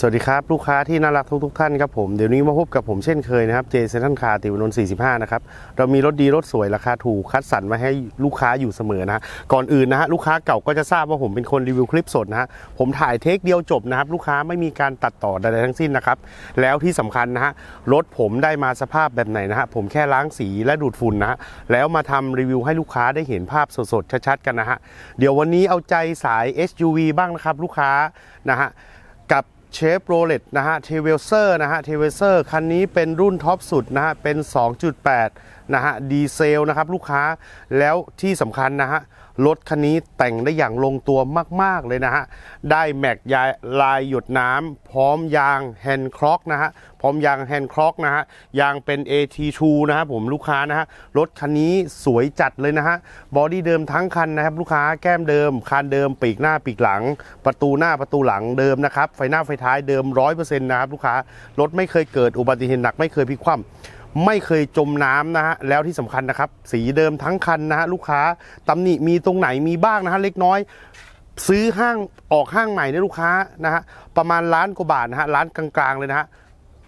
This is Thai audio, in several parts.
สวัสดีครับ ลูกค้าที่น่ารักทุกทุกๆท่านครับผม เดี๋ยวนี้มาพบกับผมเช่นเคยนะครับเจเซนทันคาติวนนท์45 นะครับ เรามีรถดีรถสวยราคาถูกคัดสรรมาให้ลูกค้าอยู่เสมอนะฮะก่อนอื่นนะฮะลูกค้าเก่าก็จะทราบว่าผมเป็นคนรีวิวคลิปสดนะฮะผมถ่ายเทคเดียวจบนะครับ ลูกค้าไม่มีการตัดต่อใดๆทั้งสิ้นนะครับ แล้วที่สำคัญนะฮะรถผมได้มาสภาพแบบไหนนะฮะผมแค่ล้างสีและดูดฝุ่นนะฮะแล้วมาทำรีวิวให้ลูกค้าได้เห็นภาพสดๆชัดๆกันนะฮะเดี๋ยววันนี้เอาใจสาย SUV บ้างนะครับลูกค้านะฮะกับ เชฟโรเลตนะฮะเทเวลเซอร์นะฮะเทเวลเซอร์คันนี้เป็นรุ่นท็อปสุดนะฮะเป็น 2.8 นะฮะดีเซลนะครับลูกค้าแล้วที่สำคัญนะฮะ รถคันนี้แต่งได้อย่างลงตัวมาก ๆ เลยนะฮะ ได้แม็กยายลายหยดน้ำพร้อมยางแฮนด์คล็อกนะฮะ พร้อมยางแฮนด์คล็อกนะฮะ ยางเป็น AT2 นะครับผมลูกค้านะฮะ รถคันนี้สวยจัดเลยนะฮะ บอดี้เดิมทั้งคันนะครับลูกค้าแก้มเดิมคานเดิมปีกหน้าปีกหลัง ประตูหน้าประตูหลังเดิมนะครับ ไฟหน้าไฟท้ายเดิม 100%นะครับลูกค้ารถไม่เคยเกิดอุบัติเหตุหนักไม่เคยพลิกคว่ำ ไม่เคยจมน้ำนะฮะแล้วที่สำคัญนะครับ สีเดิมทั้งคันนะฮะลูกค้าตำหนิมีตรงไหนมีบ้างนะฮะเล็กน้อยซื้อห้างออกห้างใหม่เนี่ยลูกค้านะฮะประมาณล้านกว่าบาทนะฮะร้านกลางๆเลยนะฮะ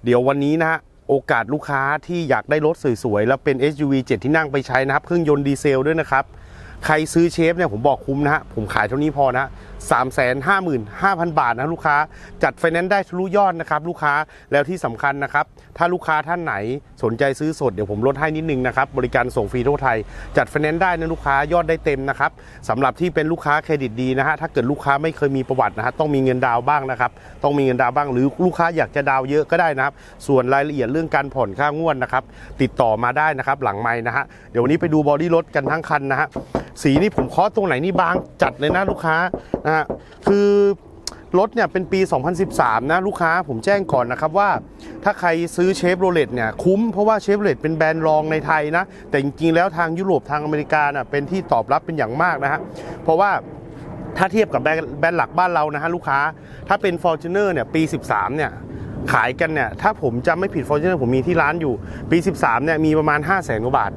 เดี๋ยววันนี้นะฮะโอกาสลูกค้าที่อยากได้รถสวยๆแล้วเป็น SUV 7 ที่นั่งไปใช้นะครับ เครื่องยนต์ดีเซลด้วยนะครับ ใครซื้อเชฟเนี่ยผมบอกคุ้มนะฮะผมขายเท่านี้พอนะ สามแสนห้าหมื่นห้าพันบาทนะลูกค้า จัดไฟแนนซ์ได้ทะลุยอดนะครับลูกค้าแล้วที่สำคัญนะครับ ถ้าลูกค้าท่านไหนสนใจซื้อสดเดี๋ยวผมลดให้นิดนึงนะครับ บริการส่งฟรีทั่วไทย จัดไฟแนนซ์ได้นะลูกค้ายอดได้เต็มนะครับสำหรับที่เป็นลูกค้าเครดิตดีนะฮะถ้าเกิดลูกค้าไม่เคยมีประวัตินะฮะต้องมีเงินดาวบ้างนะครับต้องมีเงินดาวบ้างหรือลูกค้าอยากจะดาวเยอะก็ได้นะครับ ส่วนรายละเอียดเรื่องการผ่อนค่างวดนะครับติดต่อมาได้นะครับหลังไม้นะฮะเดี๋ยววันนี้ไปดูบอดี้รถกันทั้งคันนะฮะสีนี่ผมเคาะตรงไหนนี่บางจัดเลยนะลูกค้านะฮะคือรถเนี่ยเป็นปี 2013 นะลูกค้าผมแจ้งก่อนนะครับว่า ถ้าใครซื้อเชฟโรเลตเนี่ยคุ้มเพราะว่าเชฟโรเลตเป็นแบรนด์รองในไทยนะ แต่จริงๆแล้วทางยุโรปทางอเมริกาน่ะเป็นที่ตอบรับเป็นอย่างมากนะฮะเพราะว่าถ้าเทียบกับแบรนด์แบรนด์หลักบ้านเรานะฮะลูกค้า ถ้าเป็น Fortuner เนี่ยปี 13 เนี่ย ขายกันเนี่ย ถ้าผมจำไม่ผิดฟอร์จูเนอร์ผมมีที่ร้านอยู่ ปี 13เนี่ยมีประมาณ 5 0 0แสนกว่าบาท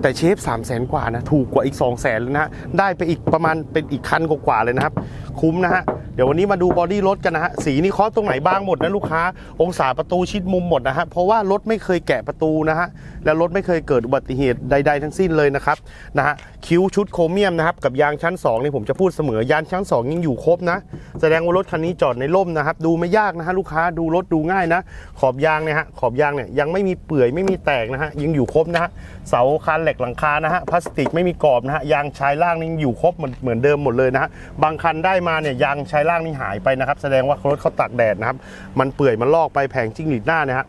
แต่เชฟ3 0 0แสนกว่านะ ถูกกว่าอีก 2 0 0แสนเลยนะได้ไปอีกประมาณเป็นอีกคันกว่าเลยนะครับ คุ้มนะฮะ ดี๋ยววันนี้มาดูบอดี้รถกันนะฮะ สีนี่เคาะตรงไหนบ้างหมดนะลูกค้า องศาประตูชิดมุมหมดนะฮะ เพราะว่ารถไม่เคยแกะประตูนะฮะ แล้วรถไม่เคยเกิดอุบัติเหตุใด ๆ ทั้งสิ้นเลยนะครับนะฮะ คิ้วชุดโครเมียมนะครับ กับยางชั้น2นี่ผมจะพูดเสมอยางชั้น 2 ยังอยู่ครบนะ แสดงว่ารถคันนี้จอดในร่มนะครับ ดูไม่ยากนะฮะลูกค้า ดูรถดูง่ายนะ ขอบยางเนี่ยฮะ ขอบยางเนี่ยยังไม่มีเปื่อยไม่มีแตกนะฮะ ยังอยู่ครบนะฮะ เสาคานเหล็กหลังคานะฮะ พลาสติกไม่มีกรอบนะฮะ ยางชายล่างนี่ยังอยู่ครบเหมือนเหมือนเดิมหมดเลยนะฮะ บางคันได้มาเนี่ยยางชายล่างนี่หายไปนะครับ แสดงว่ารถเขาตากแดดนะครับ มันเปื่อยมันลอกไปแผงจิ้งหรีดหน้าเนี่ยฮะ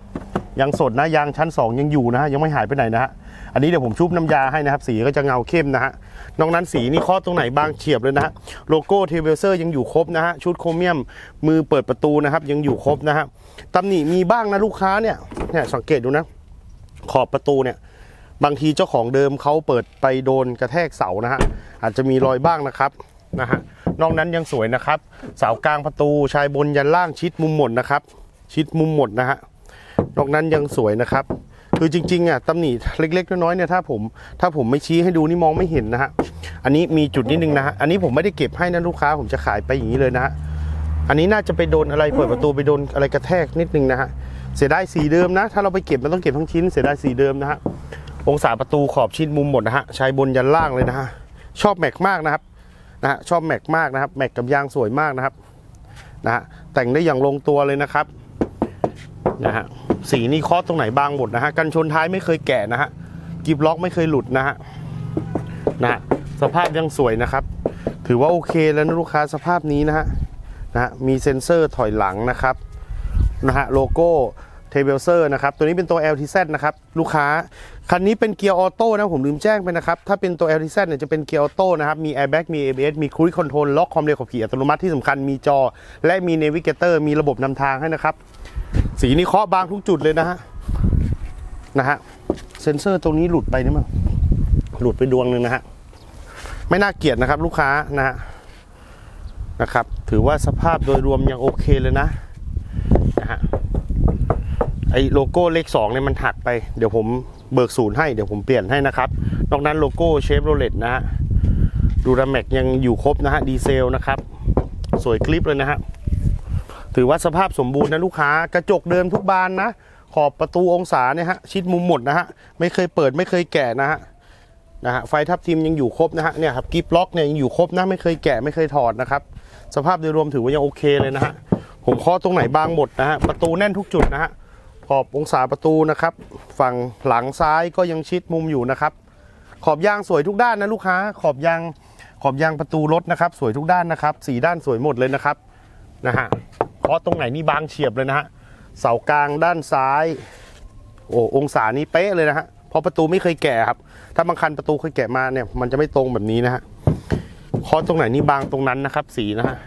ยังสดนะยางชั้น 2 ยังอยู่นะฮะยังไม่หายไปไหนนะฮะอันนี้เดี๋ยวผมชุบน้ำยาให้นะครับ สีก็จะเงาเข้มนะฮะนอกนั้นสีนี่เคาะตรงไหนบางเฉียบเลยนะฮะโลโก้เทเวลเซอร์ยังอยู่ครบนะฮะชุดโครเมียมมือเปิดประตูนะครับ ยังอยู่ครบนะฮะตำหนิมีบ้างนะลูกค้าเนี่ยเนี่ยสังเกตดูนะ ขอบประตูเนี่ยบางทีเจ้าของเดิมเขาเปิดไปโดนกระแทกเสานะฮะอาจจะมีรอยบ้างนะครับ นะฮะนอกนั้นยังสวยนะครับเสากลางประตูชายบนยันล่างชิดมุมหมดนะครับ ชิดมุมหมดนะฮะนอกนั้นยังสวยนะครับ คือจริงๆอะตำหนิเล็กๆน้อยๆเนี่ยถ้าผมถ้าผมไม่ชี้ให้ดูนี่มองไม่เห็นนะฮะอันนี้มีจุดนิดนึงนะฮะอันนี้ผมไม่ได้เก็บให้นะลูกค้าผมจะขายไปอย่างนี้เลยนะฮะอันนี้น่าจะไปโดนอะไรเปิดประตูไปโดนอะไรกระแทกนิดนึงนะฮะเสียดายสีเดิมนะ ถ้าเราไปเก็บมันต้องเก็บทั้งชิ้นเสียดายสีเดิมนะฮะองศาประตูขอบชิดมุมหมดนะฮะชายบนยันล่างเลยนะฮะชอบแม็กมากนะครับ นะฮะชอบแม็กมากนะครับแม็กกับยางสวยมากนะครับนะฮะแต่งได้อย่างลงตัวเลยนะครับนะฮะสีนี่เคาะตรงไหนบางหมดนะฮะกันชนท้ายไม่เคยแกะนะฮะกิบล็อกไม่เคยหลุดนะฮะนะฮะสภาพยังสวยนะครับ ถือว่าโอเคแล้วนะลูกค้าสภาพนี้นะฮะนะฮะมีเซ็นเซอร์ถอยหลังนะครับนะฮะโลโก้ เทเบลเซอร์นะครับ ตัวนี้เป็นตัว LTZ นะครับ ลูกค้า คันนี้เป็นเกียร์ออโต้นะ ผมลืมแจ้งไปนะครับ ถ้าเป็นตัว LTZ เนี่ยจะเป็นเกียร์ออโต้นะครับ มี Airbag มี ABS มี Cruise Control ล็อกความเร็วขับขี่อัตโนมัติที่สำคัญมีจอ และมี Navigator มีระบบนำทางให้นะครับ สีนี้เคาะบางทุกจุดเลยนะฮะนะฮะเซ็นเซอร์ตรงนี้หลุดไปนี่มั้งหลุดไปดวงหนึ่งนะฮะไม่น่าเกลียดนะครับลูกค้านะฮะนะครับ ถือว่าสภาพโดยรวมยังโอเคเลยนะนะฮะ ไอโลโก้เลข2เนี่ยมันหักไป เดี๋ยวผมเบิกศูนย์ให้ เดี๋ยวผมเปลี่ยนให้นะครับ นอกนั้นโลโก้เชฟโรเลตนะฮะดูราแม็กยังอยู่ครบนะฮะดีเซลนะครับ สวยคลิปเลยนะฮะถือว่าสภาพสมบูรณ์นะลูกค้ากระจกเดิมทุกบานนะ ขอบประตูองศาเนี่ยฮะชิดมุมหมดนะฮะไม่เคยเปิดไม่เคยแกะนะฮะนะฮะไฟทับทิมยังอยู่ครบนะฮะเนี่ยครับกิฟล็อกเนี่ยยังอยู่ครบนะไม่เคยแกะไม่เคยถอดนะครับ สภาพโดยรวมถือว่ายังโอเคเลยนะฮะผมเคาะตรงไหนบางหมดนะฮะประตูแน่นทุกจุดนะฮะ ขอบองศาประตูนะครับ ฝั่งหลังซ้ายก็ยังชิดมุมอยู่นะครับ ขอบยางสวยทุกด้านนะลูกค้า ขอบยางขอบยางประตูรถนะครับ สวยทุกด้านนะครับสีด้านสวยหมดเลยนะครับนะฮะเพราะตรงไหนนี่บางเฉียบเลยนะฮะเสากลางด้านซ้าย โอ้องศานี้เป๊ะเลยนะฮะเพราะประตูไม่เคยแกะครับ ถ้าบางคันประตูเคยแกะมาเนี่ยมันจะไม่ตรงแบบนี้นะฮะเคาะตรงไหนนี่บางตรงนั้นนะครับ สีนะฮะ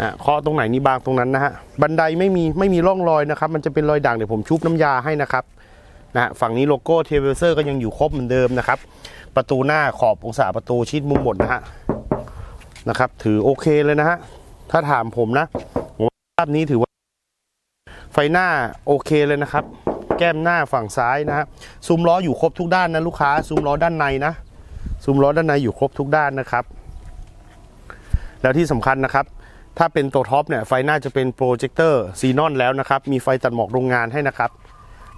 นะเคาะตรงไหนนี่บางตรงนั้นนะฮะบันไดไม่มีไม่มีร่องรอยนะครับ มันจะเป็นรอยด่างเดี๋ยวผมชุบน้ำยาให้นะครับนะฮะฝั่งนี้โลโก้เทเวลเซอร์ก็ยังอยู่ครบเหมือนเดิมนะครับ ประตูหน้าขอบองศาประตูชิดมุมหมดนะฮะนะครับ ถือโอเคเลยนะฮะถ้าถามผมนะผมภาพนี้ถือว่า ไฟหน้าโอเคเลยนะครับ แก้มหน้าฝั่งซ้ายนะฮะซุ้มล้ออยู่ครบทุกด้านนะลูกค้าซุ้มล้อด้านในนะซุ้มล้อด้านในอยู่ครบทุกด้านนะครับ แล้วที่สำคัญนะครับ ถ้าเป็นตัวท็อปเนี่ยไฟหน้าจะเป็นโปรเจคเตอร์ซีนอนแล้วนะครับ มีไฟตัดหมอกโรงงานให้นะครับ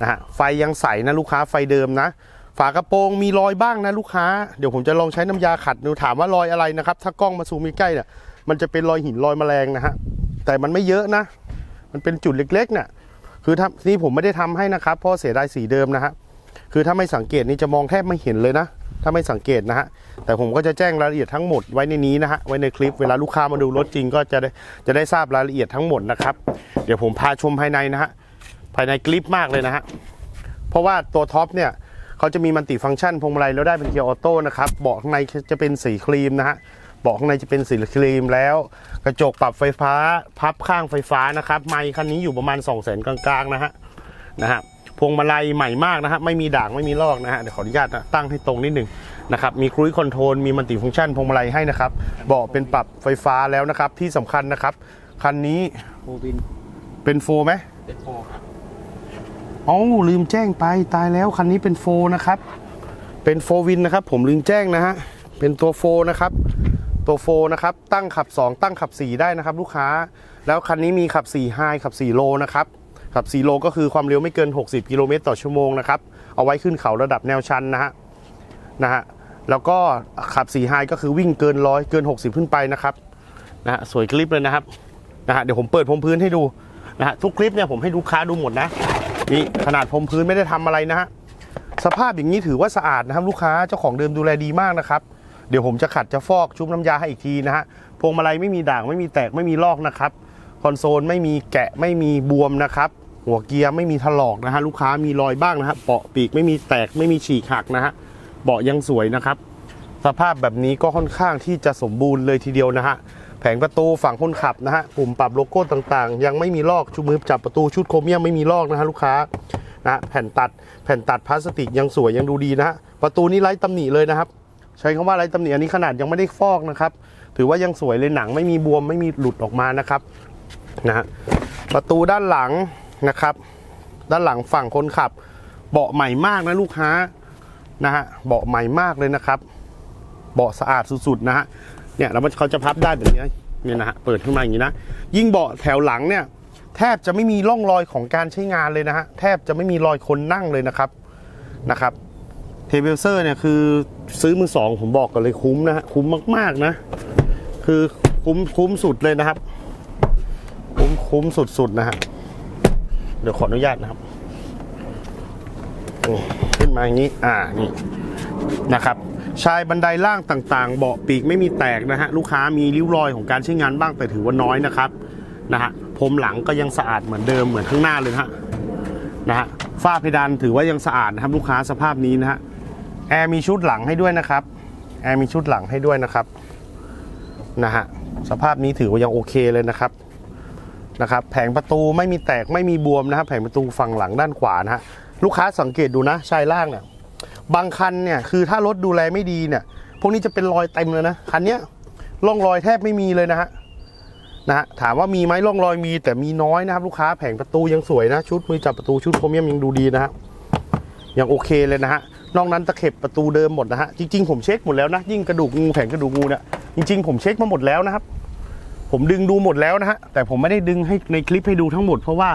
นะฮะไฟยังใสนะลูกค้าไฟเดิมนะ ฝากระโปรงมีรอยบ้างนะลูกค้า เดี๋ยวผมจะลองใช้น้ำยาขัดดูถามว่ารอยอะไรนะครับ ถ้ากล้องมาซูมใกล้เนี่ยมันจะเป็นรอยหินรอยแมลงนะฮะแต่มันไม่เยอะนะ มันเป็นจุดเล็กๆเนี่ยคือถ้านี่ผมไม่ได้ทำให้นะครับเพราะเสียดายสีเดิมนะฮะคือถ้าไม่สังเกตนี่จะมองแทบไม่เห็นเลยนะ ถ้าไม่สังเกตนะฮะแต่ผมก็จะแจ้งรายละเอียดทั้งหมดไว้ในนี้นะฮะไว้ในคลิปเวลาลูกค้ามาดูรถจริงก็จะได้จะได้ทราบรายละเอียดทั้งหมดนะครับ เดี๋ยวผมพาชมภายในนะฮะภายในคลิปมากเลยนะฮะเพราะว่าตัวท็อปเนี่ยเขาจะมีมัลติฟังก์ชันพวงมาลัยแล้วได้เป็นเกียร์ออโต้นะครับเบาะข้างในจะเป็นสีครีมนะฮะเบาะข้างในจะเป็นสีครีมแล้ว กระจกปรับไฟฟ้า พับข้างไฟฟ้านะครับไมค์คันนี้อยู่ประมาณ 2 0 0 0 0 0กลางๆนะฮะนะฮะ พวงมาลัยใหม่มากนะฮะไม่มีด่างไม่มีลอกนะฮะเดี๋ยวขออนุญาตนะตั้งให้ตรงนิดหนึ่งนะครับมีครู i คอนโทรลมีมัลติฟังก์ชันพวงมาลัยให้นะครับเบาะเป็นปรับไฟฟ้าแล้วนะครับที่สำคัญนะครับคันนี้โฟวินเป็นโฟไหมเป็นโฟครับอ๋อลืมแจ้งไปตายแล้วคันนี้เป็นโฟนะครับเป็นโฟวินนะครับผมลืมแจ้งนะฮะเป็นตัวโฟนะครับตัวโฟนะครับตั้งขับ 2 ตั้งขับ 4 ได้นะครับ ลูกค้า แล้วคันนี้มีขับ4ไฮขับ4โลนะครับ ขับ4โลก็คือความเร็วไม่เกิน 60 กิโลเมตรต่อชั่วโมงนะครับ เอาไว้ขึ้นเขาระดับแนวชันนะฮะนะฮะแล้วก็ขับ4ไฮก็คือวิ่งเกินร้อยเกิน 60 ขึ้นไปนะครับนะฮะสวยคลิปเลยนะครับนะฮะเดี๋ยวผมเปิดพรมพื้นให้ดูนะฮะทุกคลิปเนี่ยผมให้ลูกค้าดูหมดนะนี่ขนาดพรมพื้นไม่ได้ทำอะไรนะฮะสภาพอย่างนี้ถือว่าสะอาดนะครับ ลูกค้าเจ้าของเดิมดูแลดีมากนะครับ เดี๋ยวผมจะขัดจะฟอกชุบน้ำยาให้อีกทีนะฮะพวงมาลัยไม่มีด่างไม่มีแตกไม่มีลอกนะครับคอนโซลไม่มีแกะไม่มีบวมนะครับ หัวเกียร์ไม่มีถลอกนะฮะลูกค้ามีรอยบ้างนะฮะเปาะปีกไม่มีแตกไม่มีฉีกหักนะฮะเบาะยังสวยนะครับ สภาพแบบนี้ก็ค่อนข้างที่จะสมบูรณ์เลยทีเดียวนะฮะแผงประตูฝั่งคนขับนะฮะปุ่มปรับโลโก้ต่างๆ ยังไม่มีลอกชุดมือจับประตูชุดโครเมียมไม่มีลอกนะฮะลูกค้านะแผ่นตัดแผ่นตัดพลาสติกยังสวยยังดูดีนะฮะประตูนี้ไร้ตำหนิเลยนะครับ ใช้คำว่าไร้ตำหนิอันนี้ขนาดยังไม่ได้ฟอกนะครับ ถือว่ายังสวยเลยหนังไม่มีบวมไม่มีหลุดออกมานะครับนะฮะประตูด้านหลัง นะครับ ด้านหลังฝั่งคนขับ เบาะใหม่มากนะลูกค้านะฮะเบาะใหม่มากเลยนะครับ เบาะสะอาดสุดๆนะฮะเนี่ยแล้วมันเขาจะพับได้แบบนี้เนี่ยนะฮะเปิดขึ้นมาอย่างนี้นะยิ่งเบาะแถวหลังเนี่ย แทบจะไม่มีร่องรอยของการใช้งานเลยนะฮะแทบจะไม่มีรอยคนนั่งเลยนะครับนะครับเทเบิลเซอร์เนี่ยคือซื้อมือสองผมบอกกันเลยคุ้มนะฮะคุ้มมากๆนะ คือคุ้มคุ้มสุดเลยนะครับ คุ้มคุ้มสุดๆนะฮะ ดี๋ยวขออนุญาตนะครับขึ้นมาอย่างนี้ อ่า นี่ นะครับ ชายบันไดล่างต่างๆ เบาะปีกไม่มีแตกนะฮะ ลูกค้ามีริ้วรอยของการใช้งานบ้างแต่ถือว่าน้อยนะครับ นะฮะ พรมหลังก็ยังสะอาดเหมือนเดิมเหมือนข้างหน้าเลยฮะ นะฮะ ฝ้าเพดานถือว่ายังสะอาดนะครับลูกค้าสภาพนี้นะฮะ แอร์มีชุดหลังให้ด้วยนะครับ แอร์มีชุดหลังให้ด้วยนะครับ นะฮะ สภาพนี้ถือว่ายังโอเคเลยนะครับ นะครับแผงประตูไม่มีแตกไม่มีบวมนะครับแผงประตูฝั่งหลังด้านขวานะฮะลูกค้าสังเกตดูนะชายล่างเนี่ยบางคันเนี่ยคือถ้ารถดูแลไม่ดีเนี่ย พวกนี้จะเป็นรอยเต็มเลยนะคันเนี้ยร่องรอยแทบไม่มีเลยนะฮะนะฮะถามว่ามีไหมร่องรอยมี แต่มีน้อยนะครับลูกค้าแผงประตูยังสวยนะ ชุดมือจับประตูชุดโครเมียมยังดูดีนะฮะยังโอเคเลยนะฮะนอกนั้นตะเข็บประตูเดิมหมดนะฮะจริงๆผมเช็คหมดแล้วนะยิ่งกระดูกงูแผงกระดูกงูเนี่ยจริงๆผมเช็คมาหมดแล้วนะครับ ผมดึงดูหมดแล้วนะฮะแต่ผมไม่ได้ดึงให้ในคลิปให้ดูทั้งหมด เพราะว่า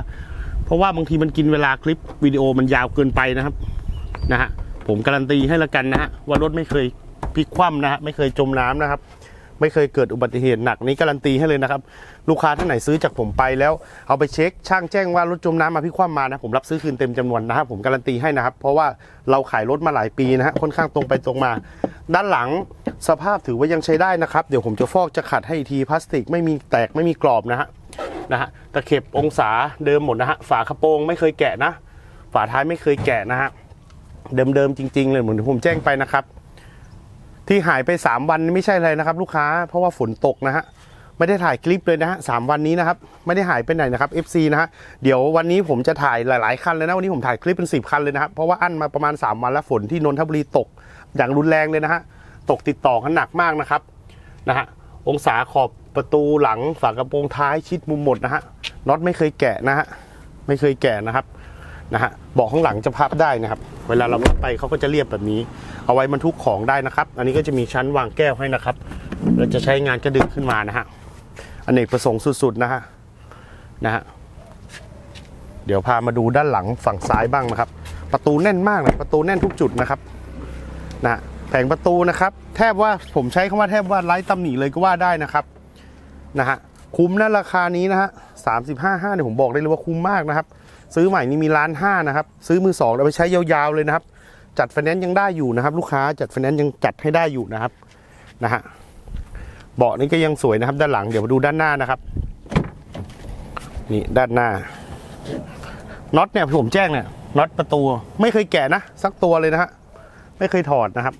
เพราะว่าบางทีมันกินเวลาคลิปวิดีโอมันยาวเกินไปนะครับนะฮะผมการันตีให้ละกันนะฮะว่ารถไม่เคยพลิกคว่ำนะฮะไม่เคยจมน้ำนะครับ ไม่เคยเกิดอุบัติเหตุหนักนี้การันตีให้เลยนะครับ ลูกค้าท่านไหนซื้อจากผมไปแล้ว เอาไปเช็คช่างแจ้งว่ารถจมน้ำมาพิคว่ำมานะผมรับซื้อคืนเต็มจำนวนนะครับผมการันตีให้นะครับ เพราะว่าเราขายรถมาหลายปีนะฮะค่อนข้างตรงไปตรงมา ด้านหลังสภาพถือว่ายังใช้ได้นะครับ เดี๋ยวผมจะฟอกจะขัดให้ทีพลาสติกไม่มีแตกไม่มีกรอบนะฮะนะฮะตะเข็บองศาเดิมหมดนะฮะฝากระโปรงไม่เคยแกะนะ ฝาท้ายไม่เคยแกะนะฮะเดิมๆจริง ๆ เลยเหมือนที่ผมแจ้งไปนะครับ ที่หายไป 3 วันไม่ใช่อะไรนะครับ ลูกค้าเพราะว่าฝนตกนะฮะไม่ได้ถ่ายคลิปเลยนะฮะสามวันนี้นะครับไม่ได้หายไปไหนนะครับ FC นะฮะเดี๋ยววันนี้ผมจะถ่ายหลาย ๆ คันเลยนะวันนี้ผมถ่ายคลิปเป็น 10 คันเลยนะครับเพราะว่าอั้นมาประมาณ 3 วันแล้วฝนที่นนทบุรีตกอย่างรุนแรงเลยนะฮะตกติดต่อกันหนักมากนะครับนะฮะองศาขอบประตูหลังฝากระโปรงท้ายชิดมุมหมดนะฮะน็อตไม่เคยแกะนะฮะไม่เคยแกะนะครับนะฮะ บอกข้างหลังจะพับได้นะครับ เวลาเราพับไปเขาก็จะเรียบแบบนี้ เอาไว้บรรทุกของได้นะครับ อันนี้ก็จะมีชั้นวางแก้วให้นะครับเราจะใช้งานกระดึกขึ้นมานะฮะอเนกประสงค์สุดๆนะฮะนะฮะเดี๋ยวพามาดูด้านหลังฝั่งซ้ายบ้างนะครับ ประตูแน่นมากเลยประตูแน่นทุกจุดนะครับนะแผงประตูนะครับแทบว่าผมใช้คำว่าแทบว่าไร้ตำหนิเลยก็ว่าได้นะครับนะฮะคุ้มนะราคานี้นะฮะสามสิบห้าห้าเนี่ยผมบอกได้เลยว่าคุ้มมากนะครับ ซื้อใหม่นี่มีล้านห้านะครับ ซื้อมือสองเอาไปใช้ยาวๆเลยนะครับ จัดไฟแนนซ์ยังได้อยู่นะครับ ลูกค้าจัดไฟแนนซ์ยังจัดให้ได้อยู่นะครับนะฮะเบาะนี่ก็ยังสวยนะครับ ด้านหลังเดี๋ยวมาดูด้านหน้านะครับ นี่ด้านหน้าน็อตเนี่ยผมแจ้งเนี่ยน็อตประตูไม่เคยแกะนะ สักตัวเลยนะฮะไม่เคยถอดนะครับ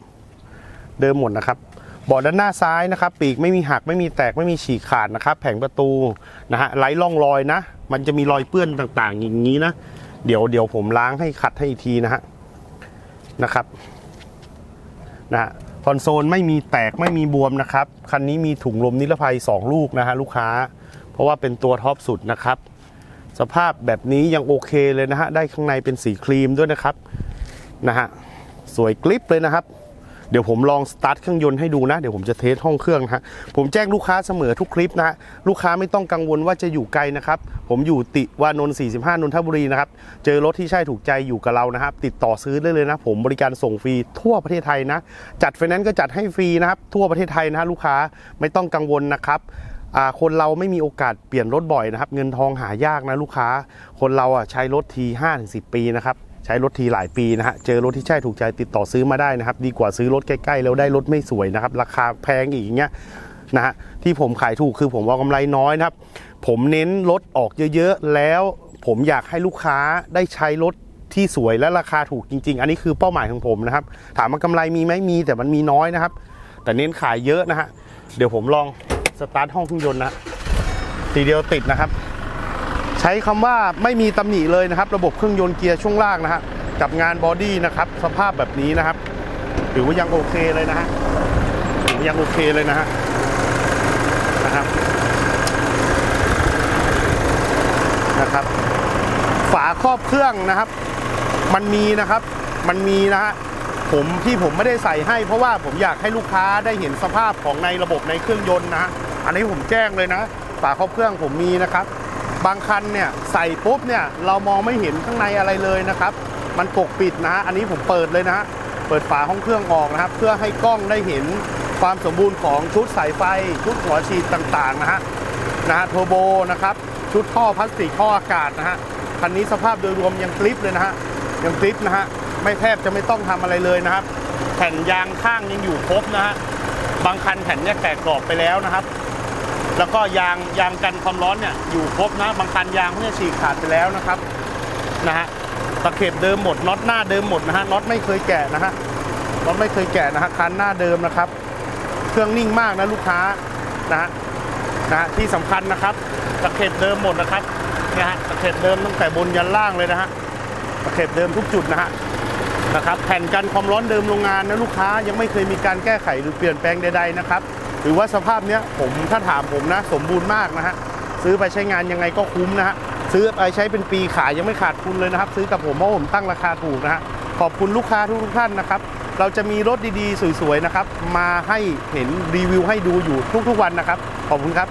เดิมหมดนะครับ เบาะด้านหน้าซ้ายนะครับ ปีกไม่มีหักไม่มีแตกไม่มีฉีกขาดนะครับ แผงประตูนะฮะไร้ร่องรอยนะ มันจะมีรอยเปื้อนต่างๆ อย่างนี้นะ เดี๋ยวเดี๋ยวผมล้างให้ขัดให้อีกทีนะฮะนะครับนะฮะคอนโซลไม่มีแตกไม่มีบวมนะครับ คันนี้มีถุงลมนิรภัย 2 ลูกนะฮะลูกค้า เพราะว่าเป็นตัวท็อปสุดนะครับ สภาพแบบนี้ยังโอเคเลยนะฮะ ได้ข้างในเป็นสีครีมด้วยนะครับนะฮะสวยกลิปเลยนะครับ เดี๋ยวผมลองสตาร์ทเครื่องยนต์ให้ดูนะ เดี๋ยวผมจะเทสห้องเครื่องนะฮะผมแจ้งลูกค้าเสมอทุกคลิปนะฮะลูกค้าไม่ต้องกังวลว่าจะอยู่ไกลนะครับ ผมอยู่ติวานนท์45 นนทบุรีนะครับ เจอรถที่ใช่ถูกใจอยู่กับเรานะครับ ติดต่อซื้อได้เลยนะ ผมบริการส่งฟรีทั่วประเทศไทยนะ จัดไฟแนนซ์ก็จัดให้ฟรีนะครับ ทั่วประเทศไทยนะฮะลูกค้าไม่ต้องกังวลนะครับคนเราไม่มีโอกาสเปลี่ยนรถบ่อยนะครับ เงินทองหายากนะลูกค้า คนเราอะใช้รถที5ถึง10 ปีนะครับ ใช้รถทีหลายปีนะฮะ เจอรถที่ใช่ถูกใจติดต่อซื้อมาได้นะครับ ดีกว่าซื้อรถใกล้ๆแล้วได้รถไม่สวยนะครับ ราคาแพงอีกอย่างเงี้ยนะฮะ ที่ผมขายถูกคือผมเอากำไรน้อยนะครับ ผมเน้นรถออกเยอะๆ แล้วผมอยากให้ลูกค้าได้ใช้รถที่สวยและราคาถูกจริง ๆ อันนี้คือเป้าหมายของผมนะครับ ถามว่ากำไรมีไหมมีแต่มันมีน้อยนะครับ แต่เน้นขายเยอะนะฮะ เดี๋ยวผมลองสตาร์ทห้องเครื่องยนต์นะ ทีเดียวติดนะครับ ใช้คำว่าไม่มีตำหนิเลยนะครับ ระบบเครื่องยนต์เกียร์ช่วงล่างนะฮะกับงานบอดี้นะครับสภาพแบบนี้นะครับถือว่ายังโอเคเลยนะฮะถือว่ายังโอเคเลยนะฮะนะครับนะครับ ฝาครอบเครื่องนะครับ มันมีนะครับมันมีนะฮะผมที่ผมไม่ได้ใส่ให้ เพราะว่าผมอยากให้ลูกค้าได้เห็นสภาพของในระบบในเครื่องยนต์นะฮะอันนี้ผมแจ้งเลยนะ ฝาครอบเครื่องผมมีนะครับ บางคันเนี่ยใส่ปุ๊บเนี่ยเรามองไม่เห็นข้างในอะไรเลยนะครับ มันปกปิดนะอันนี้ผมเปิดเลยนะฮะเปิดฝาห้องเครื่องออกนะครับ เพื่อให้กล้องได้เห็นความสมบูรณ์ของชุดสายไฟ ชุดหัวฉีดต่างๆนะฮะนะฮะโทโบนะครับ ชุดท่อพลาสติกท่ออากาศนะฮะคันนี้สภาพโดยรวมยังกริปเลยนะฮะยังกริปนะฮะไม่แทบจะไม่ต้องทำอะไรเลยนะครับ แผ่นยางข้างยังอยู่ครบนะฮะบางคันแผ่นเนี่ยแตกกรอบไปแล้วนะครับ แล้วก็ยางยางกันความร้อนเนี่ยอยู่ครบนะบางคันยางเขาเนี่ยฉีกขาดไปแล้วนะครับนะฮะตะเข็บเดิมหมดน็อตหน้าเดิมหมดนะฮะน็อตไม่เคยแกะนะฮะน็อตไม่เคยแกะนะฮะคันหน้าเดิมนะครับ เครื่องนิ่งมากนะลูกค้านะฮะนะฮะที่สำคัญนะครับตะเข็บเดิมหมดนะครับนะฮะตะเข็บเดิมตั้งแต่บนยันล่างเลยนะฮะตะเข็บเดิมทุกจุดนะฮะนะครับแผ่นกันความร้อนเดิมโรงงานนะลูกค้ายังไม่เคยมีการแก้ไขหรือเปลี่ยนแปลงใดๆนะครับ หรือว่าสภาพเนี้ยผมถ้าถามผมนะ สมบูรณ์มากนะฮะซื้อไปใช้งานยังไงก็คุ้มนะฮะซื้อไปใช้เป็นปีขายยังไม่ขาดทุนเลยนะครับ ซื้อกับผมเพราะผมตั้งราคาถูกนะฮะขอบคุณลูกค้าทุกท่านนะครับ เราจะมีรถดีๆ สวยๆนะครับ มาให้เห็นรีวิวให้ดูอยู่ทุกๆวันนะครับ ขอบคุณครับ